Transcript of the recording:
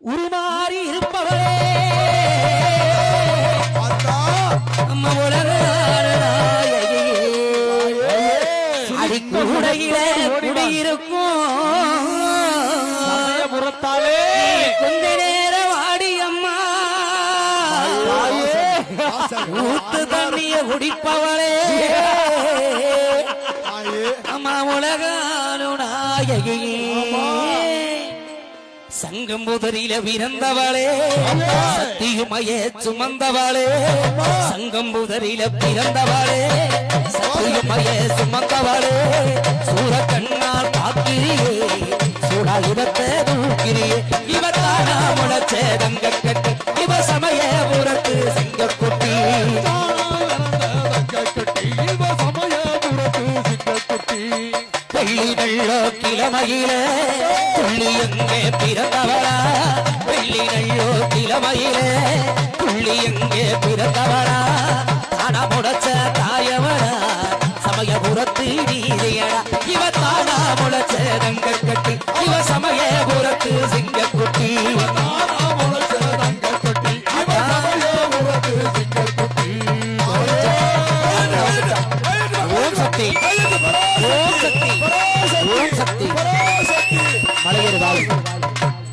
உருமாறி இருப்பவளே. உலக அடிக்கூடையிலே குடியிருக்கும். புறத்தாலே கொஞ்ச நேரம் வாடி அம்மா ஊத்து தண்ணிய குடிப்பவளே. அம்மா உலகானு நாயகியே சங்கம் புதரில பிறந்தவளே. சத்தியுமையே சுமந்தவளே. சங்கம் புதரில பிறந்தவளே. சத்தியுமையே சுமந்தவளே. சூர கண்ணால் பார்க்கிறியே. சூடாயுதத்தை தூக்கிறியே. இவத்தானா முளைச்சே தங்க கட்டு இவ சமய புறத்து சங்க குட்டி கிழமையிலே புள்ளி எங்கே பிறந்தவரா வெள்ளி நல்லோ கிழமையிலே புள்ளி எங்கே பிறந்தவரா தானா முளைச்ச தாயவளா சமயபுரத்து நீதியடா இவ தானா முளைச்ச தங்க கட்டி 삭디